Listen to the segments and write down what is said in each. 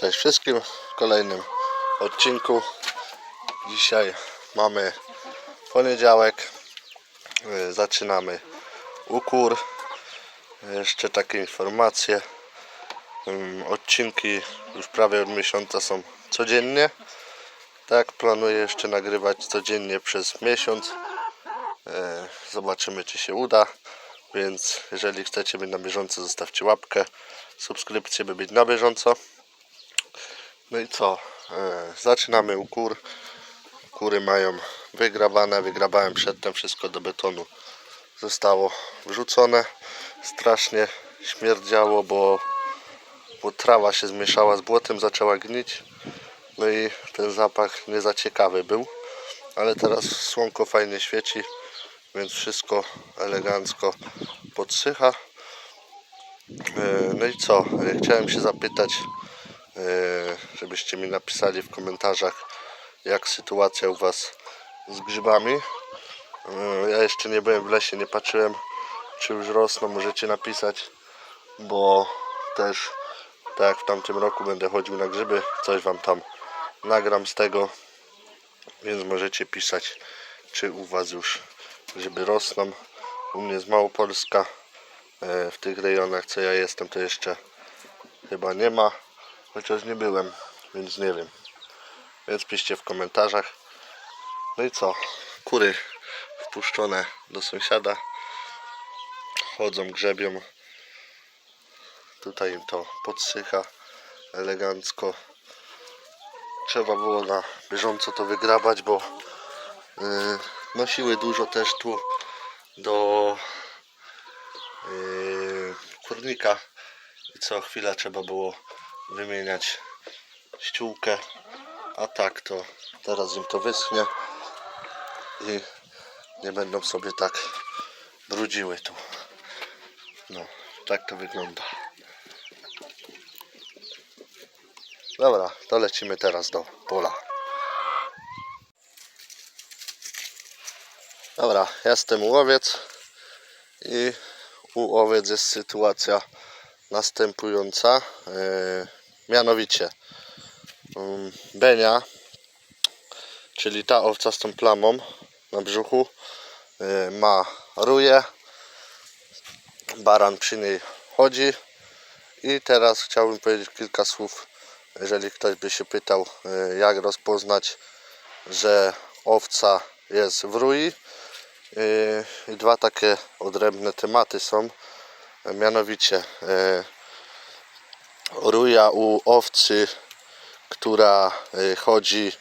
Cześć wszystkim w kolejnym odcinku. Dzisiaj mamy poniedziałek. Y, Zaczynamy ukór. Jeszcze takie informacje. Odcinki już prawie od miesiąca są codziennie. Tak, planuję jeszcze nagrywać codziennie przez miesiąc. E, Zobaczymy, czy się uda. Więc jeżeli chcecie być na bieżąco, zostawcie łapkę, subskrypcję, by być na bieżąco. No i co? E, zaczynamy u kur. Kury mają wygrawane. Wygrabałem przedtem wszystko do betonu. Zostało wrzucone. Strasznie śmierdziało, bo, bo trawa się zmieszała z błotem, zaczęła gnić. No i ten zapach nie za ciekawy był. Ale teraz słonko fajnie świeci, więc wszystko elegancko podsycha. E, No i co? E, Chciałem się zapytać, żebyście mi napisali w komentarzach, jak sytuacja u Was z grzybami. E, Ja jeszcze nie byłem w lesie, nie patrzyłem, czy już rosną. Możecie napisać, bo też, tak jak w tamtym roku, będę chodził na grzyby. Coś Wam tam nagram z tego, więc możecie pisać, czy u Was już grzyby rosną. U mnie z Małopolska e, w tych rejonach, co ja jestem, to jeszcze chyba nie ma, chociaż nie byłem, więc nie wiem. Więc piszcie w komentarzach. No i co? Kury wpuszczone do sąsiada. Chodzą, grzebią. Tutaj im to podsycha elegancko. Trzeba było na bieżąco to wygrabać, bo yy, nosiły dużo też tu do yy, kurnika i co chwila trzeba było wymieniać ściółkę. A tak to teraz im to wyschnie i nie będą sobie tak brudziły tu. No tak to wygląda. Dobra to lecimy teraz do pola. Dobra jestem u owiec i u owiec jest sytuacja następująca. Yy, mianowicie um, Benia, czyli ta owca z tą plamą na brzuchu, y, ma ruje. Baran przy niej chodzi. I teraz chciałbym powiedzieć kilka słów, jeżeli ktoś by się pytał, y, jak rozpoznać, że owca jest w rui. Y, I dwa takie odrębne tematy są. Mianowicie ruja u owcy która y, chodzi y,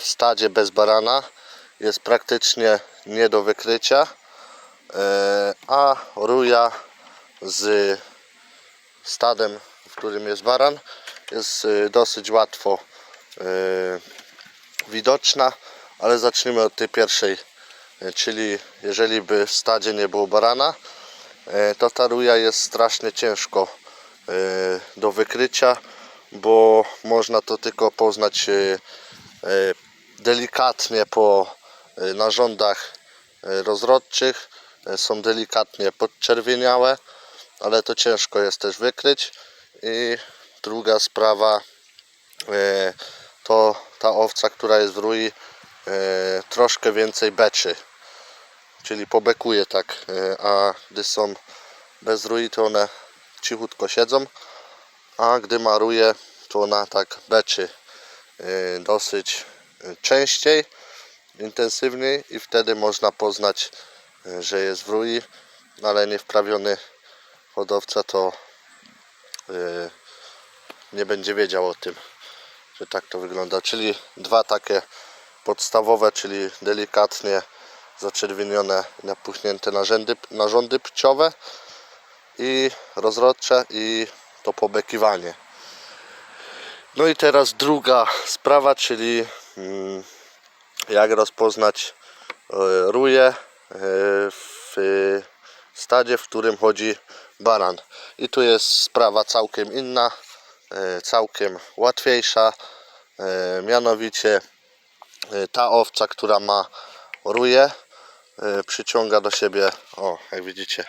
w stadzie bez barana jest praktycznie nie do wykrycia. Y, a ruja z stadem w którym jest baran jest dosyć łatwo widoczna ale zacznijmy od tej pierwszej. Czyli jeżeli by w stadzie nie było barana to ta ruja jest strasznie ciężko do wykrycia bo można to tylko poznać e, e, delikatnie po e, narządach e, rozrodczych. E, Są delikatnie podczerwieniałe, ale to ciężko jest też wykryć. I druga sprawa e, to ta owca, która jest w rui, e, troszkę więcej beczy, czyli pobekuje tak, e, a gdy są bez rui, to one cichutko siedzą a gdy maruje to ona tak beczy y, dosyć y, częściej, intensywniej i wtedy można poznać, y, że jest w rui, no ale niewprawiony hodowca to nie będzie wiedział o tym, że tak to wygląda. Czyli dwa takie podstawowe, czyli delikatnie zaczerwienione, napuchnięte narządy, narządy płciowe i rozrodcze i to pobekiwanie. No i teraz druga sprawa, czyli mm, jak rozpoznać e, ruje e, w stadzie, w którym chodzi baran. I tu jest sprawa całkiem inna, e, całkiem łatwiejsza. Mianowicie ta owca, która ma ruje, przyciąga do siebie, o jak widzicie,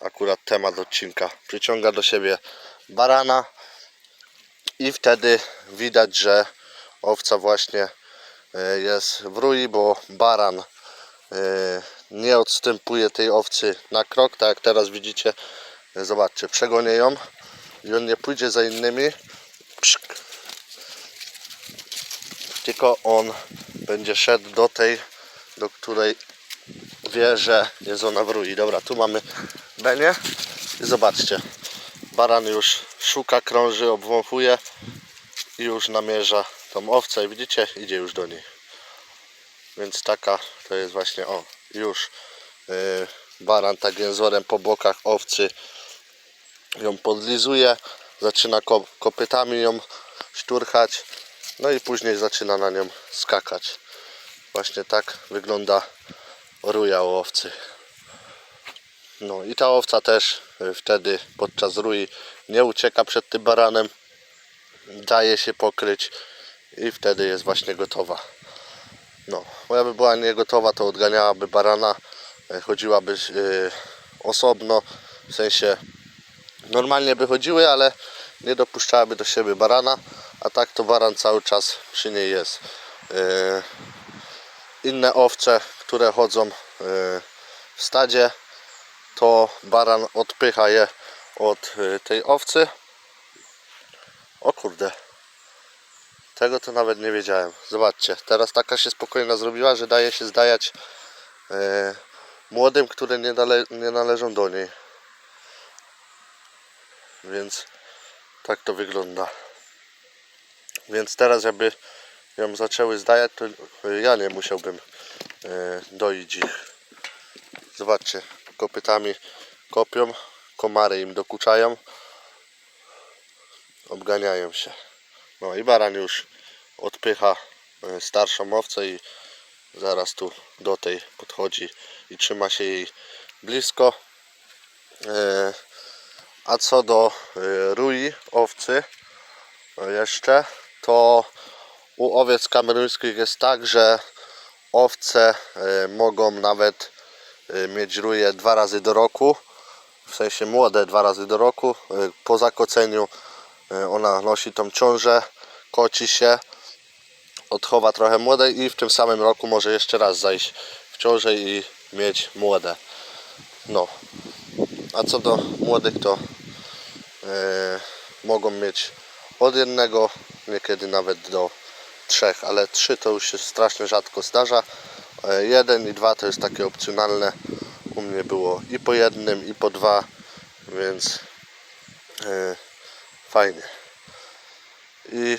akurat temat odcinka. Przyciąga do siebie barana, i wtedy widać, że owca właśnie e, jest w rui, bo baran e, nie odstępuje tej owcy na krok, tak jak teraz widzicie. Zobaczcie, przegonię ją i on nie pójdzie za innymi. Pszk. Tylko on będzie szedł do tej, do której wie, że jest ona w rui. Dobra, tu mamy Benię i zobaczcie. Baran już szuka, krąży, obwąchuje i już namierza tą owcę i widzicie, idzie już do niej. Więc taka to jest właśnie, o, już yy, baran tak jęzorem po bokach owcy ją podlizuje, zaczyna ko kopytami ją szturchać, no i później zaczyna na nią skakać. Właśnie tak wygląda ruja u owcy. No i ta owca też y, wtedy podczas rui nie ucieka przed tym baranem, daje się pokryć i wtedy jest właśnie gotowa. No, bo jakby była nie gotowa, to odganiałaby barana, y, chodziłaby y, osobno, w sensie normalnie by chodziły, ale nie dopuszczałaby do siebie barana, a tak to baran cały czas przy niej jest. Y, Inne owce, które chodzą y, w stadzie, to baran odpycha je od y, tej owcy. O kurde. Tego to nawet nie wiedziałem. Zobaczcie, teraz taka się spokojna zrobiła, że daje się zdajać y, młodym, które nie, nie należą do niej. Więc tak to wygląda. Więc teraz, jakby ją zaczęły zdajać, to y, ja nie musiałbym y, doić ich. Zobaczcie, kopytami kopią, komary im dokuczają, obganiają się. No i baran już odpycha y, starszą owcę i zaraz tu do tej podchodzi i trzyma się jej blisko. E, A co do y, rui owcy e, jeszcze, to u owiec kameruńskich jest tak, że owce e, mogą nawet e, mieć ruje dwa razy do roku, w sensie młode dwa razy do roku. E, Po zakoceniu e, ona nosi tą ciążę, koci się, odchowa trochę młode i w tym samym roku może jeszcze raz zajść w ciążę i mieć młode. No. A co do młodych to e, mogą mieć od jednego, niekiedy nawet do trzech, ale trzy to już się strasznie rzadko zdarza. E, Jeden i dwa to jest takie opcjonalne. U mnie było i po jednym, i po dwa, więc e, fajnie. I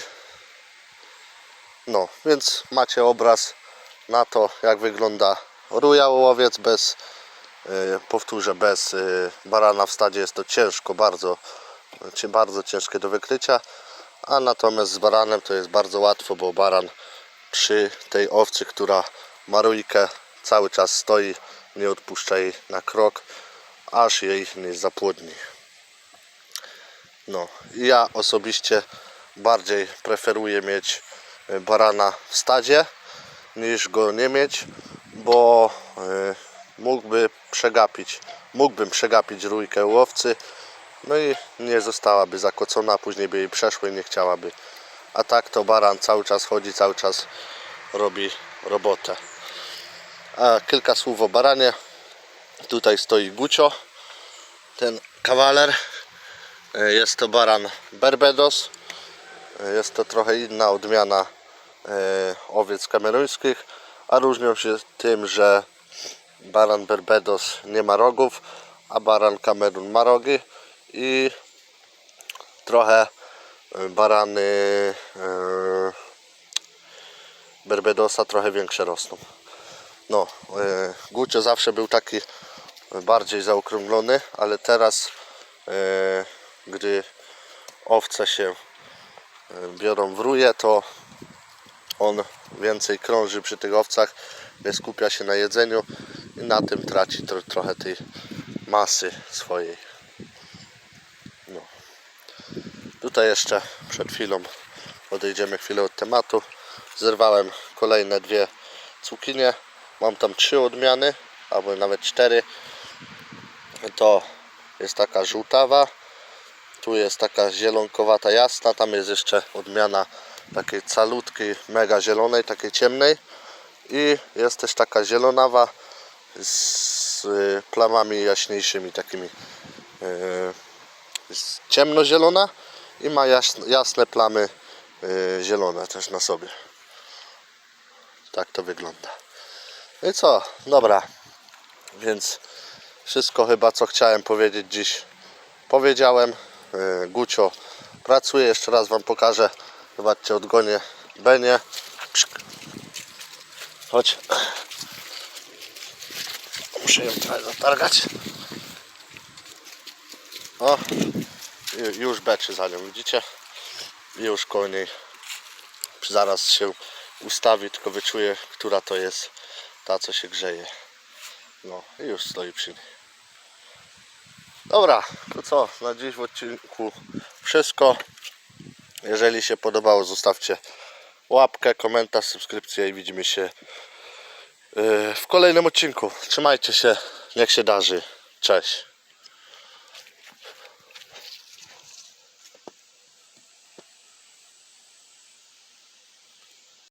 no, więc macie obraz na to, jak wygląda ruja łowiec bez, e, powtórzę, bez e, barana w stadzie jest to ciężko, bardzo, czy bardzo ciężkie do wykrycia, a natomiast z baranem to jest bardzo łatwo, bo baran przy tej owcy, która ma rujkę, cały czas stoi, nie odpuszcza jej na krok, aż jej nie zapłodni. No, ja osobiście bardziej preferuję mieć barana w stadzie niż go nie mieć, bo e, mógłby przegapić, mógłbym przegapić rójkę u owcy, no i nie zostałaby zakocona, później by jej przeszło i nie chciałaby. A tak to baran cały czas chodzi, cały czas robi robotę. A kilka słów o baranie. Tutaj stoi Gucio, ten kawaler. E, Jest to baran Berbedos. E, Jest to trochę inna odmiana e, owiec kameruńskich, a różnią się tym, że baran Berbedos nie ma rogów, a baran Kamerun ma rogi i trochę barany Berbedosa trochę większe rosną. No, e, Gucio zawsze był taki bardziej zaokrąglony, ale teraz, e, gdy owce się e, biorą w ruje, to on więcej krąży przy tych owcach, nie skupia się na jedzeniu i na tym traci tro, trochę tej masy swojej. No. Tutaj jeszcze przed chwilą odejdziemy chwilę od tematu. Zerwałem kolejne dwie cukinie. Mam tam trzy odmiany, albo nawet cztery. To jest taka żółtawa, Tu jest taka zielonkowata jasna, tam jest jeszcze odmiana takiej calutkiej, mega zielonej, takiej ciemnej. I jest też taka zielonawa z y, plamami jaśniejszymi, takimi y, jest ciemnozielona i ma jasne, jasne plamy y, zielone też na sobie. Tak to wygląda. I co? Dobra. Więc wszystko chyba co chciałem powiedzieć dziś powiedziałem. Y, Gucio pracuje. Jeszcze raz Wam pokażę. Zobaczcie, odgonię. Pszyk. Chodź. Muszę ją trochę zatargać. O, ju- już beczy za nią, widzicie? Już koło niej. Zaraz się ustawi, tylko wyczuję, która to jest ta, co się grzeje. No i już stoi przy niej. Dobra, to co? Na dziś w odcinku wszystko. Jeżeli się podobało, zostawcie łapkę, komentarz, subskrypcję i widzimy się yy, w kolejnym odcinku. Trzymajcie się, niech się darzy. Cześć.